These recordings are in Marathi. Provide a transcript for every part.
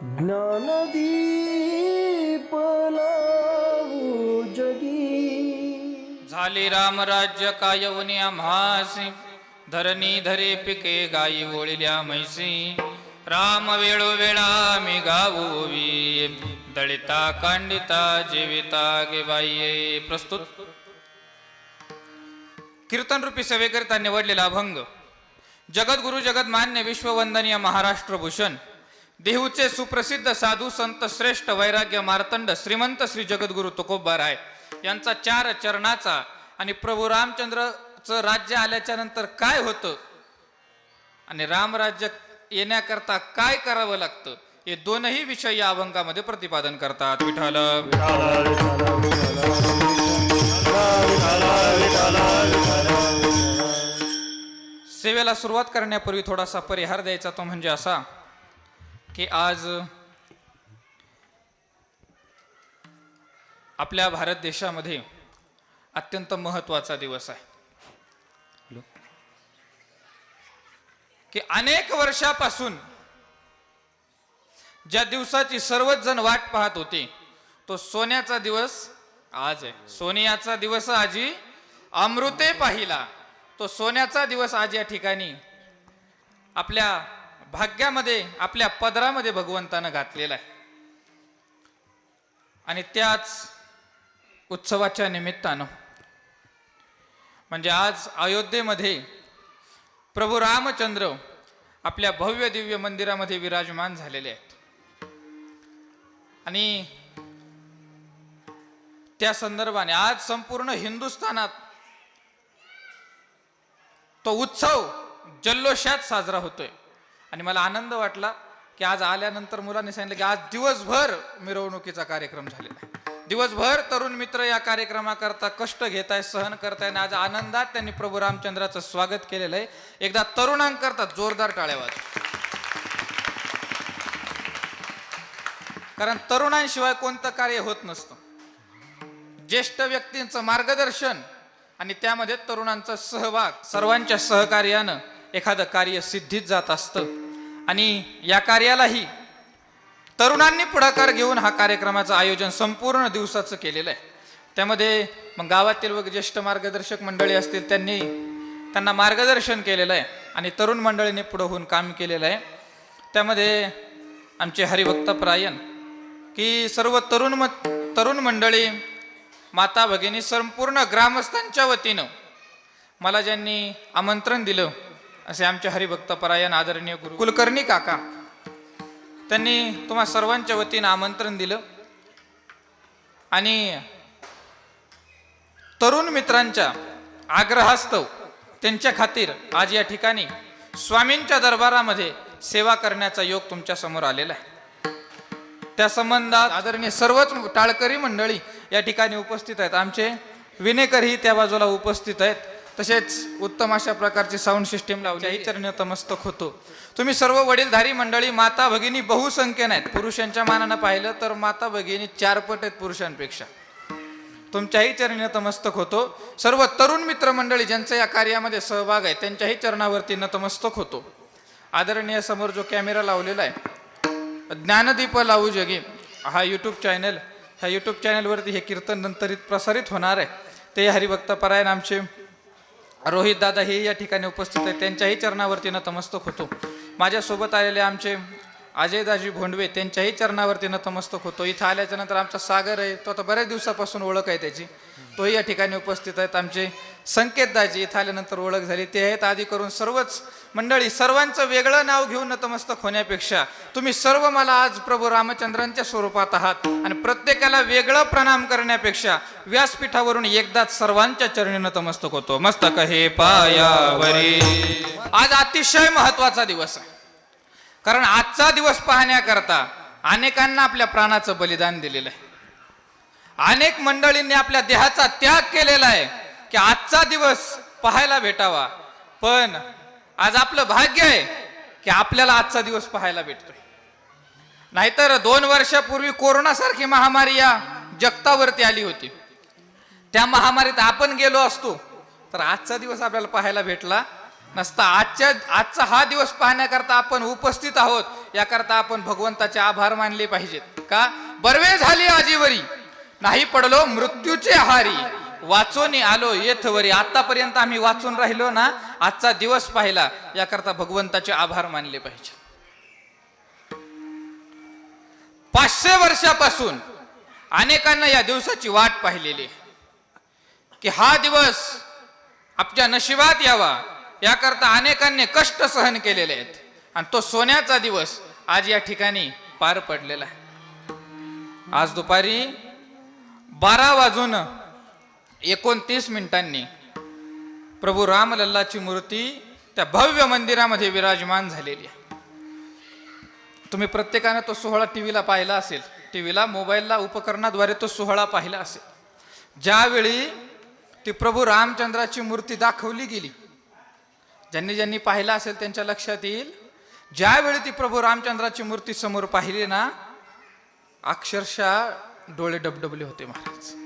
ज्ञानदीप लावू जगी झाले रामराज्य कायवनी आम्हासी धरणी धरे पिके गायी ओळल्या म्हैसी. राम वेळोवेळा मी गावोवी दळिता कांडिता जीविता गे प्रस्तुत. कीर्तन रूपी सेवेकरिता निवडलेला अभंग जगद्गुरु जगदमान्य विश्ववंदनीय महाराष्ट्र भूषण देहूचे सुप्रसिद्ध साधू संत श्रेष्ठ वैराग्य मार्तंड श्रीमंत श्री जगद्गुरु तुकोबाराय यांचा चार चरणाचा आणि प्रभू रामचंद्रचं राज्य आल्याच्यानंतर काय होतं? आणि रामराज्य येण्याकरता काय करावं लागतं? हे दोनही विषय या अभंगामध्ये प्रतिपादन करतात. विठाल सेवेला सुरुवात करण्यापूर्वी थोडासा परिहार द्यायचा तो म्हणजे असा की आज आपल्या भारत देशामध्ये अत्यंत महत्त्वाचा दिवस आहे. की अनेक वर्षापासून ज्या दिवसाची सर्वच जण वाट पाहत होते तो सोन्याचा दिवस आज आहे. सोनियाचा दिवस आजी अमृते पाहिला. तो सोन्याचा दिवस आज या ठिकाणी आपल्या भाग्यामध्ये आपल्या पदरामध्ये भगवंतानं घातलेला आहे. आणि त्याच उत्सवाच्या निमित्तानं म्हणजे आज अयोध्येमध्ये प्रभू रामचंद्र आपल्या भव्य दिव्य मंदिरामध्ये विराजमान झालेले आहेत. आणि त्या संदर्भाने आज संपूर्ण हिंदुस्थानात तो उत्सव जल्लोषात साजरा होतोय. आणि मला आनंद वाटला की आज आल्यानंतर मुलांनी सांगितलं की आज दिवसभर मिरवणुकीचा कार्यक्रम झालेला दिवसभर तरुण मित्र या कार्यक्रमाकरता कष्ट घेत आहे सहन करताय आणि आज आनंदात त्यांनी प्रभू रामचंद्राचं स्वागत केलेलं आहे. एकदा तरुणांकरता जोरदार टाळ्या वाजवा. कारण तरुणांशिवाय कोणतं कार्य होत नसतं. ज्येष्ठ व्यक्तींचं मार्गदर्शन आणि त्यामध्ये तरुणांचा सहभाग सर्वांच्या सहकार्यानं एखादं कार्य सिद्धीत जात असतं. आणि या कार्यालाही तरुणांनी पुढाकार घेऊन हा कार्यक्रमाचं आयोजन संपूर्ण दिवसाचं केलेलं आहे. त्यामध्ये मग गावातील व ज्येष्ठ मार्गदर्शक मंडळी असतील त्यांनी त्यांना मार्गदर्शन केलेलं आहे आणि तरुण मंडळीने पुढं होऊन काम केलेलं आहे. त्यामध्ये आमचे हरिभक्त प्रायण की सर्व तरुण म तरुण मंडळी माता भगिनी संपूर्ण ग्रामस्थांच्या वतीनं मला ज्यांनी आमंत्रण दिलं असे आमचे हरिभक्त परायण आदरणीय गुरु कुलकर्णी काका. त्यांनी तुम्हा सर्वांच्या वतीनं आमंत्रण दिलं. आणि तरुण मित्रांच्या आग्रहास्तव त्यांच्या खातीर आज या ठिकाणी स्वामींच्या दरबारामध्ये सेवा करण्याचा योग तुमच्यासमोर आलेला आहे. त्या संबंधात आदरणीय सर्वच टाळकरी मंडळी या ठिकाणी उपस्थित आहेत. आमचे विनेकरही त्या बाजूला उपस्थित आहेत. तसेच उत्तम अशा प्रकारची साऊंड सिस्टीम लावली. चरण नतमस्तक होतो. तुम्ही सर्व वडीलधारी मंडळी माता भगिनी बहुसंख्येने आहेत. पुरुषांच्या मानानं पाहिलं तर माता भगिनी चारपट आहेत पुरुषांपेक्षा. तुमच्याही चरणी नतमस्तक होतो. सर्व तरुण मित्र मंडळी ज्यांचा या कार्यामध्ये सहभाग आहे त्यांच्याही चरणावरती नतमस्तक होतो. आदरणीय समोर जो कॅमेरा लावलेला आहे ज्ञानदीप लावू जगी. हा यूट्यूब चॅनल ह्या यूट्यूब चॅनलवरती हे कीर्तन नंतरित प्रसारित होणार आहे. ते हरिभक्त परायण आमचे रोहित दादा हे या ठिकाणी उपस्थित आहेत. त्यांच्याही चरणावरती नतमस्तक होतो. माझ्यासोबत आलेले आमचे अजयदाजी भोंडवे त्यांच्याही चरणावरती नतमस्तक होतो. इथं आल्याच्यानंतर आमचा सागर आहे तो आता बऱ्याच दिवसापासून ओळख आहे त्याची. तोही या ठिकाणी उपस्थित आहेत. आमचे संकेतदाजी इथं आल्यानंतर ओळख झाली. ते आहेत आधी करून सर्वच मंडळी सर्वांचं वेगळं नाव घेऊन नतमस्तक होण्यापेक्षा तुम्ही सर्व मला आज प्रभू रामचंद्रांच्या स्वरूपात आहात आणि प्रत्येकाला वेगळं प्रणाम करण्यापेक्षा व्यासपीठावरून एकदाच सर्वांच्या चरणी नतमस्तक होतो. मस्तक हे पायावरी. आज अतिशय महत्त्वाचा दिवस आहे. कारण आजचा दिवस पाहण्याकरता अनेकांना आपल्या प्राणाचं बलिदान दिलेलं आहे. अनेक मंडळींनी आपल्या देहाचा त्याग केलेला आहे की आजचा दिवस पाहायला भेटावा. पण आज आपलं भाग्य आहे की आपल्याला आजचा दिवस पाहायला भेटतोय. नाहीतर दोन वर्षापूर्वी कोरोनासारखी महामारी या जगतावरती आली होती. त्या महामारीत आपण गेलो असतो तर आजचा दिवस आपल्याला पाहायला भेटला नसता आजच्या आजचा हा दिवस पाहण्याकरता आपण उपस्थित आहोत याकरता आपण भगवंताचे आभार मानले पाहिजेत. का? बरवे झाली आजीवरी नाही पडलो मृत्यूचे आहारी. वाचून आलो येथवरी आतापर्यंत आम्ही वाचून राहिलो ना आजचा दिवस पाहिला याकरता भगवंताचे आभार मानले पाहिजे. पाचशे वर्षापासून अनेकांना या दिवसाची वाट पाहिलेली की हा दिवस आपल्या नशिबात यावा याकरता अनेकांनी कष्ट सहन केलेले आहेत. आणि तो सोन्याचा दिवस आज या ठिकाणी पार पडलेला आहे. आज दुपारी बारा वाजून एकोणतीस मिनिटांनी प्रभू रामलल्लाची मूर्ती त्या भव्य मंदिरामध्ये विराजमान झालेली आहे. तुम्ही प्रत्येकाने तो सोहळा टी व्हीला पाहिला असेल. टी व्हीला मोबाईलला उपकरणाद्वारे तो सोहळा पाहिला असेल. ज्यावेळी ती प्रभू रामचंद्राची मूर्ती दाखवली गेली ज्यांनी ज्यांनी पाहिलं असेल त्यांच्या लक्षात येईल ज्यावेळी ती प्रभू रामचंद्राची मूर्ती समोर पाहिली ना अक्षरशः डोळे डबडबले होते महाराज.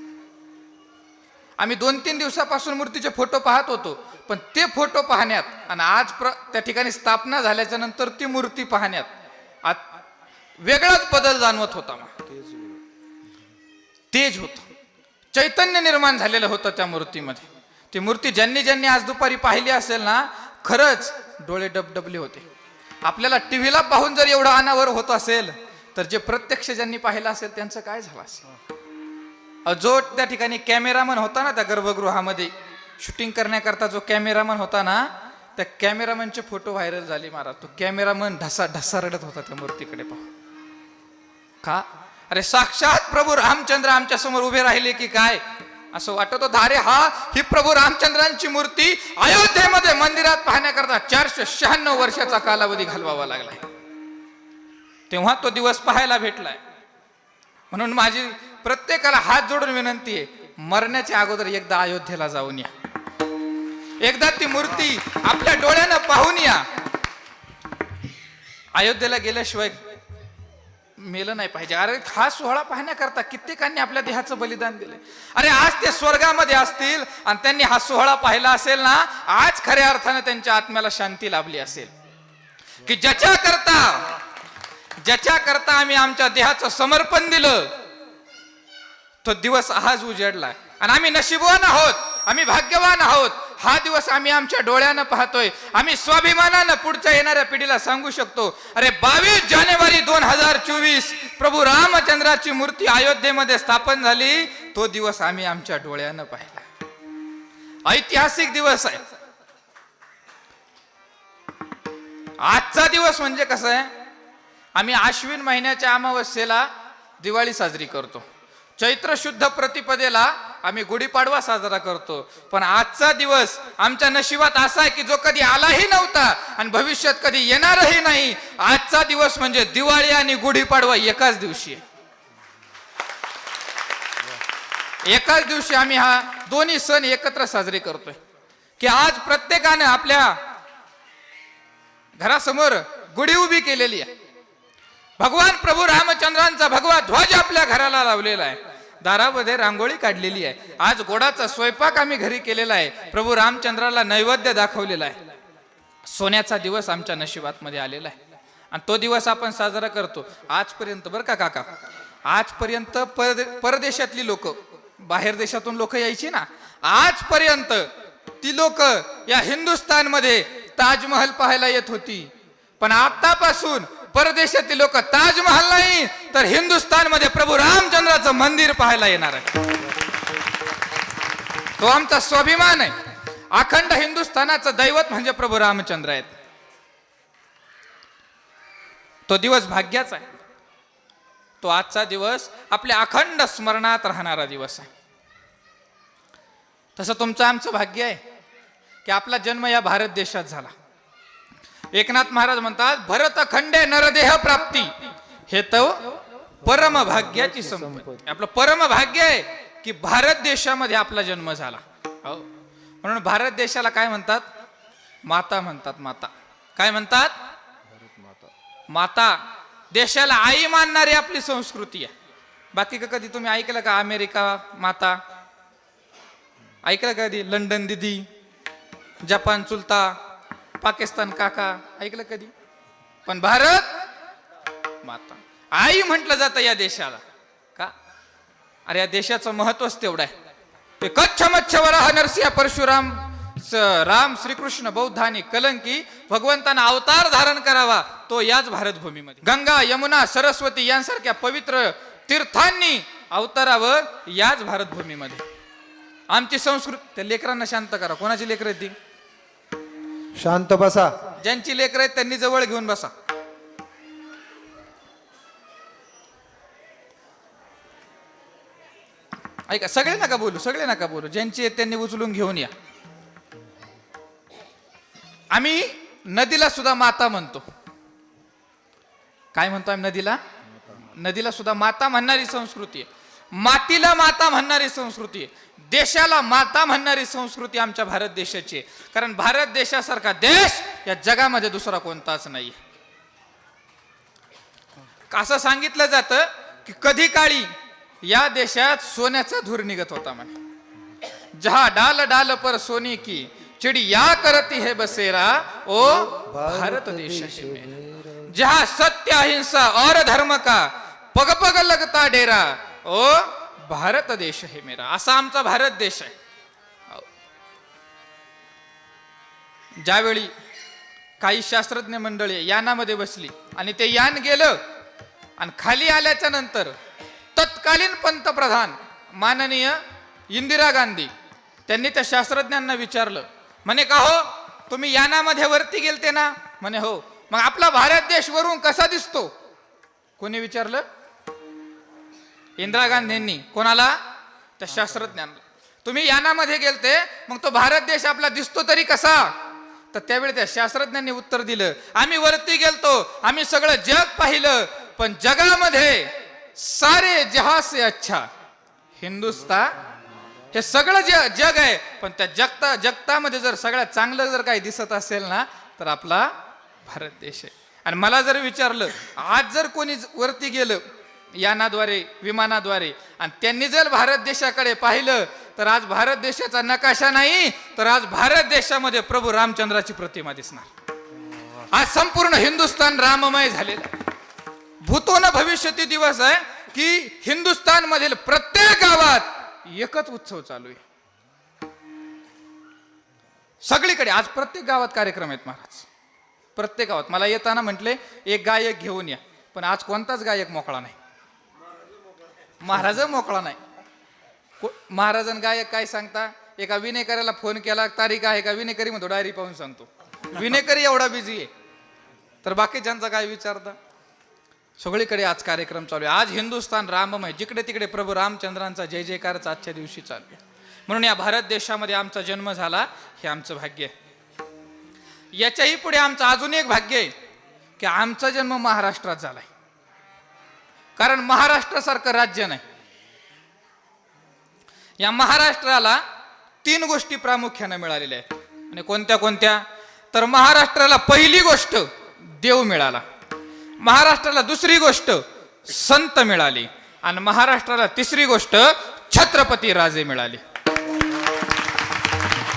आम्ही दोन तीन दिवसापासून मूर्तीचे फोटो पाहत होतो पण ते फोटो पाहण्यात आणि आज प्र त्या ठिकाणी स्थापना झाल्याच्यानंतर ती मूर्ती पाहण्यात आत वेगळाच बदल जाणवत होता तेज होत. चैतन्य निर्माण झालेलं होतं त्या मूर्तीमध्ये. ती मूर्ती ज्यांनी ज्यांनी आज दुपारी पाहिली असेल ना खरंच डोळे डबडबले होते. आपल्याला टीव्हीला पाहून जर एवढं अनावर होत असेल तर जे प्रत्यक्ष ज्यांनी पाहिलं असेल त्यांचं काय झालं असेल? जो त्या ठिकाणी कॅमेरामन होता ना त्या गर्भगृहामध्ये शूटिंग करण्याकरता जो कॅमेरामन होता ना त्या कॅमेरामनचे फोटो व्हायरल झाले महाराज. तो कॅमेरामन ढसा ढसा रडत होता त्या मूर्तीकडे पाहू का? अरे साक्षात प्रभू रामचंद्र आमच्यासमोर उभे राहिले की काय? असं वाटत होतं अरे हा ही प्रभू रामचंद्रांची मूर्ती अयोध्येमध्ये मंदिरात पाहण्याकरता चारशे शहाण्णव वर्षाचा कालावधी घालवावा लागलाय. तेव्हा तो दिवस पाहायला भेटलाय. म्हणून माझी प्रत्येकाला हात जोडून विनंती आहे मरण्याच्या अगोदर एकदा अयोध्येला जाऊन या. एकदा ती मूर्ती आपल्या डोळ्यानं पाहून या. अयोध्येला गेल्याशिवाय मेलं नाही पाहिजे. अरे हा सोहळा पाहण्याकरता कित्येकांनी आपल्या देहाचं बलिदान दिलं अरे आज ते स्वर्गामध्ये असतील आणि त्यांनी हा सोहळा पाहिला असेल ना आज खऱ्या अर्थाने त्यांच्या आत्म्याला शांती लाभली असेल. की ज्याच्या करता ज्याच्या करता आम्ही आमच्या देहाचं समर्पण दिलं तो दिवस आज उजेडलाय आणि आम्ही नशीबवान आहोत आम्ही भाग्यवान आहोत. हा दिवस आम्ही आमच्या डोळ्यानं पाहतोय. आम्ही स्वाभिमानानं पुढच्या येणाऱ्या पिढीला सांगू शकतो अरे बावीस जानेवारी दोन हजार चोवीस प्रभू रामचंद्राची मूर्ती अयोध्येमध्ये स्थापन झाली तो दिवस आम्ही आमच्या डोळ्यानं पाहिला. ऐतिहासिक दिवस आहे. आजचा दिवस म्हणजे कसं आहे? आम्ही आश्विन महिन्याच्या अमावस्येला दिवाळी साजरी करतो. चैत्र शुद्ध प्रतिपदेला आम्ही गुढीपाडवा साजरा करतो. पण आजचा दिवस आमच्या नशिबात असा आहे की जो कधी आलाही नव्हता आणि भविष्यात कधी येणारही नाही आजचा दिवस म्हणजे दिवाळी आणि गुढीपाडवा एकाच दिवशी आहे. एकाच दिवशी आम्ही हा दोन्ही सण एकत्र साजरे करतोय. की आज प्रत्येकानं आपल्या घरासमोर गुढी उभी केलेली आहे. भगवान प्रभू रामचंद्रांचा भगवा ध्वज आपल्या घराला लावलेला आहे. दारामध्ये रांगोळी काढलेली आहे. आज गोडाचा स्वयंपाक आम्ही घरी केलेला आहे. प्रभू रामचंद्राला नैवेद्य दाखवलेला आहे. सोन्याचा दिवस आमच्या नशिबात मध्ये आलेला आहे. आणि तो दिवस आपण साजरा करतो. आजपर्यंत बरं का काका? आजपर्यंत परदे परदेशातली लोक बाहेर देशातून लोक यायची ना? आजपर्यंत ती लोक या हिंदुस्थानमध्ये ताजमहल पाहायला येत होती. पण आतापासून परदेशातील लोक ताजमहाल नाही तर हिंदुस्थानमध्ये प्रभू रामचंद्राचं मंदिर पाहायला येणार आहे. तो आमचा स्वाभिमान आहे. अखंड हिंदुस्थानाचं दैवत म्हणजे प्रभू रामचंद्र आहेत. तो दिवस भाग्याचा आहे. तो आजचा दिवस आपल्या अखंड स्मरणात राहणारा दिवस आहे. तसं तुमचं आमचं भाग्य आहे की आपला जन्म या भारत देशात झाला. एकनाथ महाराज म्हणतात भरत खंडे नरदेह प्राप्ती. हे तर परम भाग्याची संपत्ती. आपलं परम भाग्य आहे की भारत देशामध्ये आपला जन्म झाला. हो. म्हणून भारत देशाला काय म्हणतात? माता म्हणतात माता. काय म्हणतात? माता. देशाला आई मानणारी आपली संस्कृती आहे. बाकी का कधी तुम्ही ऐकलं का अमेरिका माता? ऐकलं का कधी? लंडन दिदी जपान चुलता? पाकिस्तान काका ऐकलं कधी? पण भारत माता. आई म्हटलं जातं या देशाला. का? अरे या देशाचं महत्वच तेवढं आहे. ते कच्छ मच्छवराह नरसिंह परशुराम राम श्रीकृष्ण बौद्ध आणि कलंकी भगवंतानं अवतार धारण करावा तो याच भारतभूमीमध्ये. गंगा यमुना सरस्वती यांसारख्या पवित्र तीर्थांनी अवतारावं याच भारतभूमीमध्ये. आमची संस्कृती त्या लेकरांना शांत करा. कोणाची लेकर ती? शांत बसा. ज्यांची लेकर आहेत त्यांनी जवळ घेऊन बसा. ऐका सगळे नका बोलू सगळे नका बोलू. ज्यांची आहेत त्यांनी उचलून घेऊन या. आम्ही नदीला सुद्धा माता म्हणतो. काय म्हणतो आम्ही नदीला? नदीला सुद्धा माता म्हणणारी संस्कृती आहे. मातीला माता म्हणणारी संस्कृती आहे. देशाला माता म्हणणारी संस्कृती आमच्या भारत देशाची आहे. कारण भारत देशासारखा देश या जगामध्ये दुसरा कोणताच नाही असं सांगितलं जातं की कधी काळी या देशात सोन्याचा धूर निघत होता म्हणे. जहा डाल डाल पर सोनी की चिड़िया करती हे बसेरा ओ भारत देशाची जहा सत्य अहिंसा और धर्म का पग पग लगता डेरा ओ भारत देश है मेरा असा आमचा भारत देश आहे. हो. ज्यावेळी काही शास्त्रज्ञ मंडळी यानामध्ये बसली आणि ते यान गेलं आणि खाली आल्याच्यानंतर तत्कालीन पंतप्रधान माननीय इंदिरा गांधी त्यांनी त्या शास्त्रज्ञांना विचारलं म्हणे का हो तुम्ही यानामध्ये वरती गेलते ना? म्हणे हो. मग आपला भारत देश वरून कसा दिसतो? कोणी विचारलं? इंदिरा गांधींनी. कोणाला? त्या शास्त्रज्ञांना. तुम्ही यानामध्ये गेलते मग तो भारत देश आपला दिसतो तरी कसा? तर त्यावेळी त्या शास्त्रज्ञांनी उत्तर दिलं आम्ही वरती गेलतो आम्ही सगळं जग पाहिलं पण जगामध्ये सारे जहा से अच्छा. हिंदुस्तान हे सगळं जे जग आहे पण त्या जगता जगतामध्ये जर सगळ्यात चांगलं जर काही दिसत असेल ना तर आपला भारत देश आहे. आणि मला जर विचारलं आज जर कोणी वरती गेलं यानाद्वारे विमानाद्वारे. आणि त्यांनी जर भारत देशाकडे पाहिलं तर आज भारत देशाचा नकाशा नाही तर आज भारत देशामध्ये प्रभू रामचंद्राची प्रतिमा दिसणार. आज संपूर्ण हिंदुस्थान राममय झालेलं आहे. भूतोन भविष्यती दिवस आहे की हिंदुस्थान मधील प्रत्येक गावात एकच उत्सव चालू आहे. सगळीकडे आज प्रत्येक गावात कार्यक्रम आहेत महाराज. प्रत्येक गावात. मला येताना म्हटले एक गायक घेऊन या. पण आज कोणताच गायक मोकळा नाही. महाराज मोकळा नाही. महाराजन गायक काय सांगता? एका विनेकऱ्याला फोन केला तारीख आहे का? विनेकरी म्हणतो डायरी पाहून सांगतो. विनेकरी एवढा बिझी आहे. तर बाकीच्यांचा काय विचारता सगळीकडे आज कार्यक्रम चालू आहे. आज हिंदुस्थान राममय जिकडे तिकडे प्रभू रामचंद्रांचा जय जयकारच आजच्या दिवशी चालू आहे. म्हणून या भारत देशामध्ये आमचा जन्म झाला हे आमचं भाग्य आहे. याच्याही पुढे आमचं अजून एक भाग्य आहे की आमचा जन्म महाराष्ट्रात झालाय. कारण महाराष्ट्रासारखं राज्य नाही. या महाराष्ट्राला तीन गोष्टी प्रामुख्याने मिळालेल्या आहेत. आणि कोणत्या कोणत्या? तर महाराष्ट्राला पहिली गोष्ट देव मिळाला. महाराष्ट्राला दुसरी गोष्ट संत मिळाली. आणि महाराष्ट्राला तिसरी गोष्ट छत्रपती राजे मिळाले.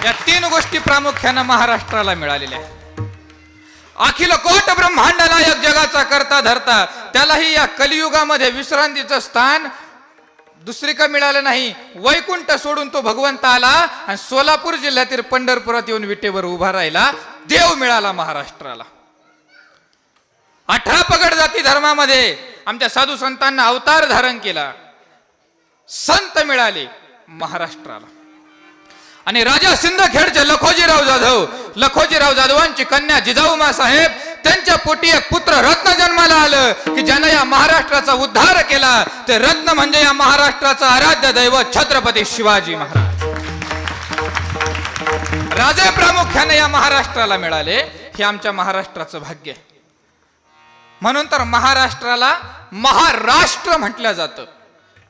या तीन गोष्टी प्रामुख्यानं महाराष्ट्राला मिळालेल्या आहेत. अखिल कोट ब्रह्मांडाला नायक जगाचा करता धरता. त्यालाही या कलियुगामध्ये विश्रांतीचं स्थान दुसरी का मिळालं नाही. वैकुंठ सोडून तो भगवंत आला आणि सोलापूर जिल्ह्यातील पंढरपुरात येऊन विटेवर उभा राहिला. देव मिळाला महाराष्ट्राला. अठरा पगड जाती धर्मामध्ये आमच्या साधू संतांना अवतार धारण केला. संत मिळाले महाराष्ट्राला. आणि राजा सिंदखेडचे लखोजीराव जाधव लखोजीराव जाधवांची कन्या जिजाऊमा साहेब त्यांच्या पोटी एक पुत्र रत्न जन्माला आलं की ज्यानं या महाराष्ट्राचा उद्धार केला ते रत्न म्हणजे या महाराष्ट्राचा आराध्य दैवत छत्रपती शिवाजी महाराज राजे प्रामुख्याने या महाराष्ट्राला मिळाले हे आमच्या महाराष्ट्राचं भाग्य आहे म्हणून तर महाराष्ट्राला महाराष्ट्र म्हटलं जातं.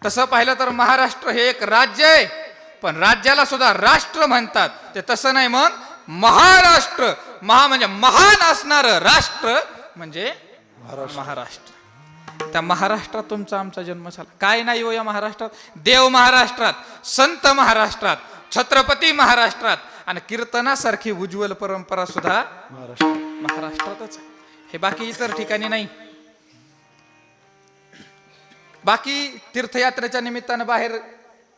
तसं पाहिलं तर महाराष्ट्र हे एक राज्य आहे. पण राज्याला सुद्धा राष्ट्र म्हणतात. ते तसं नाही मग महाराष्ट्र. महा म्हणजे महान असणार राष्ट्र म्हणजे महाराष्ट्र. त्या महाराष्ट्रात तुमचा आमचा जन्म झाला. काय नाही हो या महाराष्ट्रात? देव महाराष्ट्रात संत महाराष्ट्रात छत्रपती महाराष्ट्रात आणि कीर्तनासारखी उज्ज्वल परंपरा सुद्धा महाराष्ट्र. महाराष्ट्रातच. हे बाकी इतर ठिकाणी नाही. बाकी तीर्थयात्रेच्या निमित्तानं बाहेर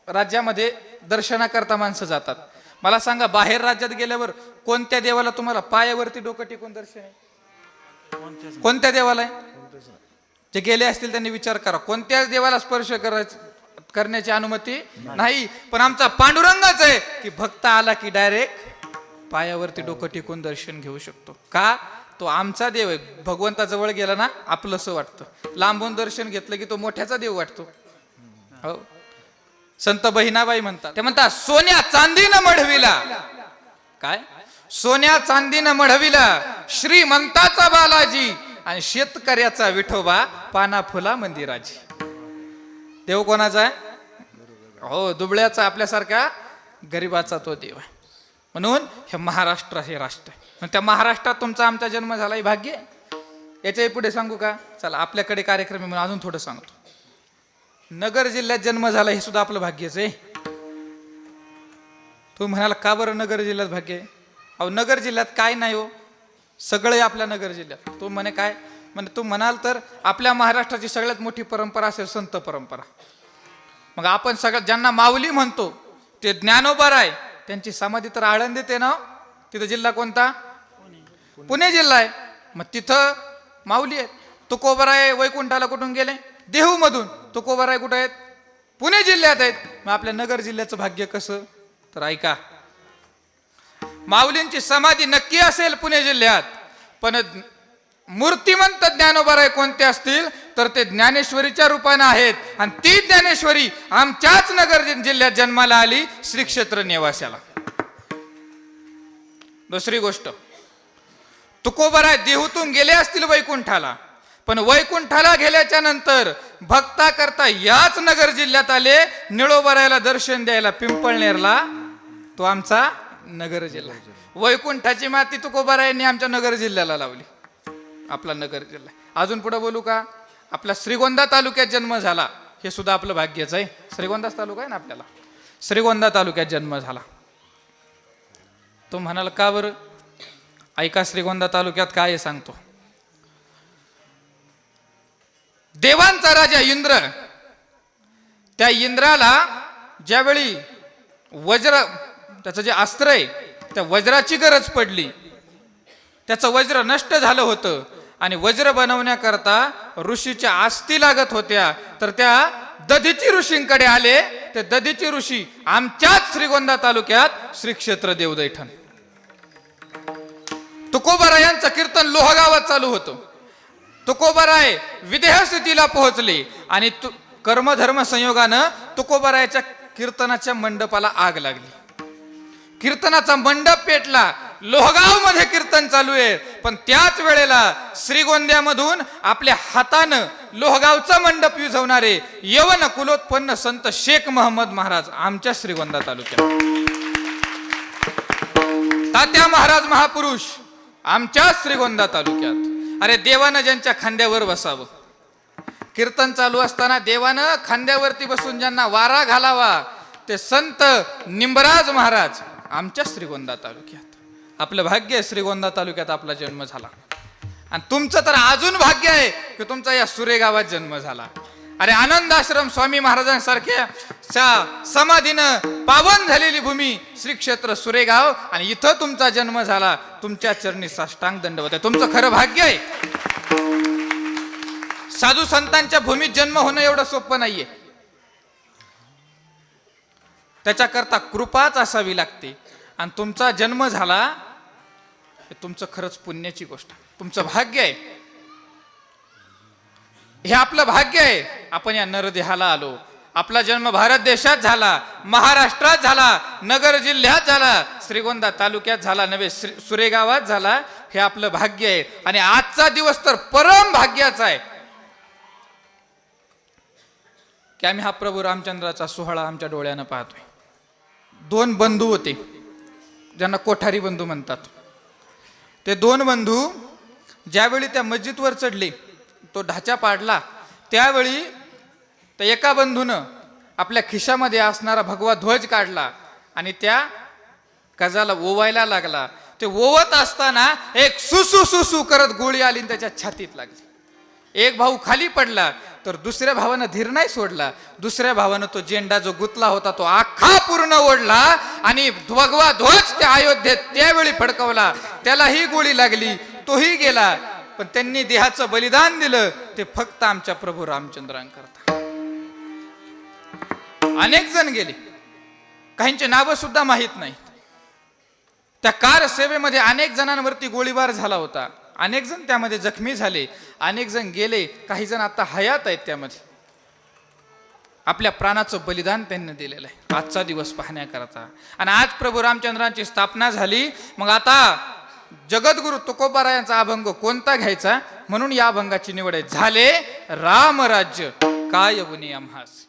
राज्यामध्ये दर्शनाकरता माणसं जातात. मला सांगा बाहेर राज्यात गेल्यावर कोणत्या देवाला तुम्हाला पायावरती डोकं टिकून दर्शन आहे? कोणत्या देवाला आहे? जे गेले असतील त्यांनी विचार करा. कोणत्याच देवाला स्पर्श करायचं करण्याची अनुमती नाही. पण आमचा पांडुरंगाच आहे की भक्त आला की डायरेक्ट पायावरती डोकं टिकून दर्शन घेऊ शकतो. का? तो आमचा देव आहे. भगवंताजवळ गेला ना आपलंसं वाटतं. लांबून दर्शन घेतलं की तो मोठ्याचा देव वाटतो. हो. संत बहिणाबाई म्हणतात. ते म्हणतात सोन्या चांदीनं मढविला. काय? सोन्या चांदीनं मढविला. श्रीमंताचा बालाजी आणि शेतकऱ्याचा विठोबा पाना फुला मंदिराजी देव कोणाचा आहे? हो दुबळ्याचा आपल्यासारखा गरिबाचा तो देव आहे. म्हणून हे महाराष्ट्र हे राष्ट्र आहे. मग त्या महाराष्ट्रात तुमचा आमचा जन्म झाला हे भाग्य? याच्याही पुढे सांगू का? चला आपल्याकडे कार्यक्रम म्हणून अजून थोडं सांगतो. नगर जिल्ह्यात जन्म झाला हे सुद्धा आपलं भाग्यच आहे. तू म्हणाल का बरं नगर जिल्ह्यात भाग्य आहे? अहो नगर जिल्ह्यात काय नाही हो. सगळे आपल्या नगर जिल्ह्यात. तू म्हणे काय? म्हणजे तू म्हणाल तर आपल्या महाराष्ट्राची सगळ्यात मोठी परंपरा असेल संत परंपरा. मग आपण सगळ्यात ज्यांना माऊली म्हणतो ते ज्ञानोबर आहे. त्यांची समाधी तर आळंदीत आहे ना हो. तिथं जिल्हा कोणता? पुणे जिल्हा आहे. मग तिथं माऊली आहेत. तुकोबराय वैकुंठाला कुठून गेले? देहू मधून तुकोबराय कुठं आहेत? पुणे जिल्ह्यात आहेत. मग आपल्या नगर जिल्ह्याचं भाग्य कसं? तर ऐका. माऊलींची समाधी नक्की असेल पुणे जिल्ह्यात. पण मूर्तिमंत ज्ञानोबराय कोणते असतील? तर ते ज्ञानेश्वरीच्या रूपाने आहेत. आणि ती ज्ञानेश्वरी आमच्याच नगर जिल्ह्यात जन्माला आली श्री क्षेत्र दुसरी गोष्ट. तुकोबराय देहूतून गेले असतील वैकुंठाला. पण वैकुंठाला गेल्याच्यानंतर भक्ता करता याच नगर जिल्ह्यात आले निळोबरायला दर्शन द्यायला पिंपळनेरला. तो आमचा नगर जिल्हा. आहे. वैकुंठाची माती तुकोबरायांनी आमच्या नगर जिल्ह्याला लावली. आपला नगर जिल्हा. अजून पुढे बोलू का? आपला श्रीगोंदा तालुक्यात जन्म झाला. हे सुद्धा आपलं भाग्यच आहे. श्रीगोंदाच तालुका आहे ना आपल्याला? श्रीगोंदा तालुक्यात जन्म झाला. तो म्हणाल का बरं? ऐका श्रीगोंदा तालुक्यात काय आहे सांगतो. देवांचा राजा इंद्र. त्या इंद्राला ज्यावेळी वज्र त्याचं जे अस्त्र आहे त्या वज्राची गरज पडली. त्याचं वज्र नष्ट झालं होतं आणि वज्र बनवण्याकरता ऋषीच्या आस्ती लागत होत्या. तर त्या दधीची ऋषींकडे आले. ते दधीची ऋषी आमच्याच श्रीगोंदा तालुक्यात श्री क्षेत्र देवदैठण. तुकोबरायांचं कीर्तन लोहगावात चालू होतं. तुकोबराय विदेह स्थितीला पोहोचले. आणि तु कर्मधर्म संयोगानं तुकोबारायच्या कीर्तनाच्या मंडपाला आग लागली. कीर्तनाचा मंडप पेटला. लोहगावमध्ये कीर्तन चालू आहे. पण त्याच वेळेला श्रीगोंद्यामधून आपल्या हातानं लोहगावचा मंडप विझवणारे यवन कुलोत्पन्न संत शेख महम्मद महाराज आमच्या श्रीगोंदा तालुक्यात. तात्या महाराज महापुरुष आमच्या श्रीगोंदा तालुक्यात. अरे देवानं ज्यांच्या खांद्यावर बसावं. कीर्तन चालू असताना देवानं खांद्यावरती बसून ज्यांना वारा घालावा ते संत निंबराज महाराज आमच्या श्रीगोंदा तालुक्यात. आपलं भाग्य आहे श्रीगोंदा तालुक्यात आपला जन्म झाला. आणि तुमचं तर अजून भाग्य आहे की तुमचा या सुरेगावात जन्म झाला. अरे आनंद आश्रम स्वामी महाराजांसारख्या समाधीनं पावन झालेली भूमी श्री क्षेत्र सुरेगाव. आणि इथं तुमचा जन्म झाला. तुमच्या चरणी साष्टांग दंडवत आहे. तुमचं खरं भाग्य आहे. साधू संतांच्या भूमीत जन्म होणं एवढं सोपं नाहीये. त्याच्याकरता कृपाच असावी लागते. आणि तुमचा जन्म झाला हे तुमचं खरंच पुण्याची गोष्ट तुमचं भाग्य आहे. हे आपलं भाग्य आहे. आपण या नरदेहाला आलो. आपला जन्म भारत देशात झाला महाराष्ट्रात झाला नगर जिल्ह्यात झाला श्रीगोंदा तालुक्यात झाला नव्हे श्री सुरेगावात झाला. हे आपलं भाग्य आहे. आणि आजचा दिवस तर परम भाग्याचा आहे. की आम्ही हा प्रभू रामचंद्राचा सोहळा आमच्या डोळ्यानं पाहतोय. दोन बंधू होते ज्यांना कोठारी बंधू म्हणतात. ते दोन बंधू ज्यावेळी त्या मस्जिदवर चढले तो ढाचा पाडला. त्यावेळी तर एका बंधूनं आपल्या खिशामध्ये असणारा भगवा ध्वज काढला आणि त्या गजाला ओवायला लागला. ते ओवत असताना एक सुसू सुसू करत गोळी आली आणि त्याच्या छातीत लागली. एक भाऊ खाली पडला तर दुसऱ्या भावानं धीर नाही सोडला. दुसऱ्या भावानं तो झेंडा जो गुतला होता तो आखा पूर्ण ओढला आणि भगवा ध्वज त्या अयोध्येत त्यावेळी फडकवला. त्यालाही गोळी लागली तोही गेला. पण त्यांनी देहाचं बलिदान दिलं ते फक्त आमच्या प्रभू रामचंद्रांकरता अनेक जण गेले. काहींचे नावं सुद्धा माहीत नाही. त्या कार सेवेमध्ये अनेक जणांवरती गोळीबार झाला होता. अनेक जण त्यामध्ये जखमी झाले. अनेक जण गेले. काही जण आता हयात आहेत त्यामध्ये. आपल्या प्राणाचं बलिदान त्यांनी दिलेलं आहे. आजचा दिवस पाहण्याकरता. आणि आज प्रभू रामचंद्रांची स्थापना झाली. मग आता जगद्गुरु तुकोबारायांचा अभंग कोणता घ्यायचा? म्हणून या अभंगाची निवड आहे. झाले रामराज्य. काय वनी आम्हास